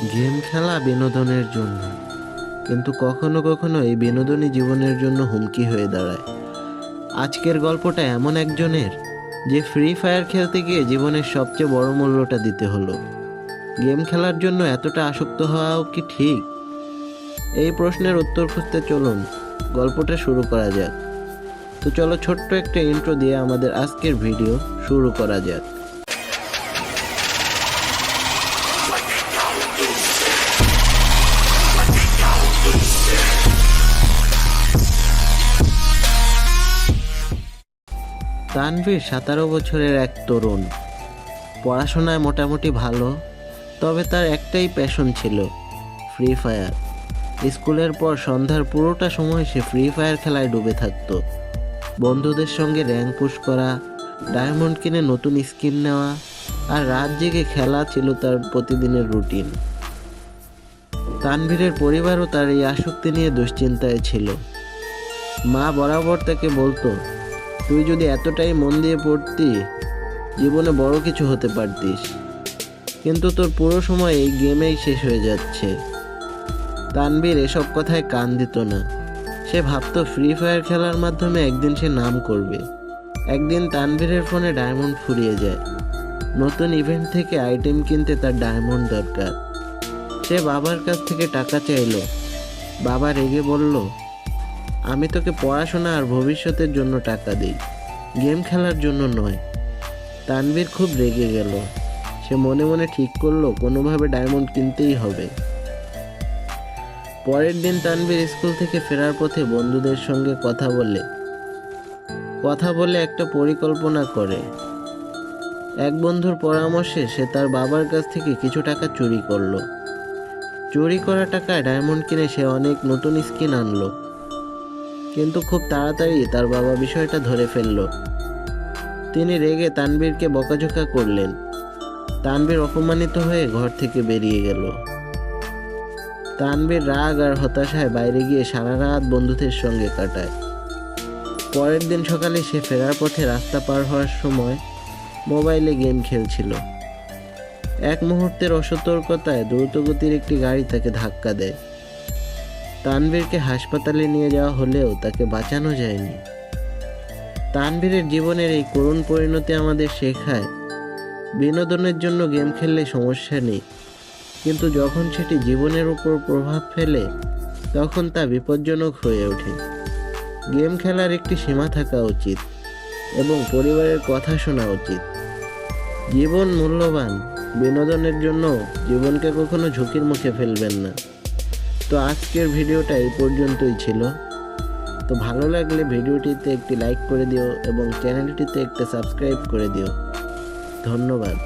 Game খেলা বিনোদনের জন্য। কিন্তু কখনো কখনো এই বিনোদনই জীবনের জন্য হুমকি হয়ে দাঁড়ায়। আজকের গল্পটা এমন একজনের, যে ফ্রি ফায়ার খেলতে গিয়ে জীবনের সবচেয়ে বড় মূল্যটা দিতে হলো। গেম খেলার জন্য এতটা আসক্ত হওয়াও কি ঠিক? এই প্রশ্নের উত্তর খুঁজতে চলুন, গল্পটা শুরু করা যাক। তো চলো ছোট্ট একটা ইন্ট্রো দিয়ে আমাদের আজকের ভিডিও শুরু করা যাক। তানভীর সতেরো বছরের এক তরুণ। পড়াশোনায় মোটামুটি ভালো, তবে তার একটাই প্যাশন ছিল ফ্রি ফায়ার স্কুলের পর সন্ধ্যার পুরোটা সময় সে ফ্রি ফায়ার খেলায় ডুবে থাকত। বন্ধুদের সঙ্গে র্যাঙ্ক পুশ করা, ডায়মন্ড কিনে নতুন স্কিন নেওয়া আর রাত জেগে খেলা ছিল তার প্রতিদিনের রুটিন তানভীরের পরিবারও তার এই আসক্তি নিয়ে দুশ্চিন্তায় ছিল। মা বরাবর তাকে বলতো তুই যদি এতটাই মন দিয়ে পড়তি, জীবনে বড় কিছু হতে পারতিস। কিন্তু তোর পুরো সময় এই গেমেই শেষ হয়ে যাচ্ছে। তানবীর এসব কথায় কান দিত না। সে ভাবতো ফ্রি ফায়ার খেলার মাধ্যমে একদিন সে নাম করবে। একদিন তানবীরের ফোনে ডায়মন্ড ফুরিয়ে যায়। নতুন ইভেন্ট থেকে আইটেম কিনতে তার ডায়মন্ড দরকার। সে বাবার কাছ থেকে টাকা চাইলো। বাবা রেগে বলল আমি তোকে পড়াশোনা আর ভবিষ্যতের জন্য টাকা দিই। গেম খেলার জন্য নয়। তানভীর খুব রেগে গেল। সে মনে মনে ঠিক করল, কোনোভাবে ডায়মন্ড কিনতেই হবে। পরের দিন তানভীর স্কুল থেকে ফেরার পথে বন্ধুদের সঙ্গে কথা বলে। কথা বলে একটা পরিকল্পনা করে। এক বন্ধুর পরামর্শে সে তার বাবার কাছ থেকে কিছু টাকা চুরি করল। চুরি করা টাকায় ডায়মন্ড কিনে সে অনেক নতুন স্কিন আনলো। কিন্তু খুব তাড়াতাড়ি তার বাবা বিষয়টা ধরে ফেলল। তিনি রেগে তানবীরকে বকাঝোকা করলেন। তানবীর অপমানিত হয়ে ঘর থেকে বেরিয়ে গেল। তানবীর রাগ আর হতাশায় বাইরে গিয়ে সারা রাত বন্ধুদের সঙ্গে কাটায়। পরের দিন সকালে সে ফেরার পথে রাস্তা পার হওয়ার সময় মোবাইলে গেম খেলছিল। এক মুহূর্তের অসতর্কতায় দ্রুতগতির একটি গাড়ি তাকে ধাক্কা দেয়। তানভীরকে হাসপাতালে নিয়ে যাওয়া হলেও তাকে বাঁচানো যায়নি। তানভীরের জীবনের এই করুণ পরিণতি আমাদের শেখায়, বিনোদনের জন্য গেম খেললে সমস্যা নেই। কিন্তু যখন সেটি জীবনের উপর প্রভাব ফেলে, তখন তা বিপজ্জনক হয়ে ওঠে। গেম খেলার একটি সীমা থাকা উচিত এবং পরিবারের কথা শোনা উচিত। জীবন মূল্যবান, বিনোদনের জন্য জীবনকে কখনো ঝুঁকির মুখে ফেলবেন না। তো আজকের ভিডিওটা এই পর্যন্তই ছিল। তো ভালো লাগলে ভিডিওটিতে একটি লাইক করে দিও এবং চ্যানেলটিতে একটা সাবস্ক্রাইব করে দিও। ধন্যবাদ।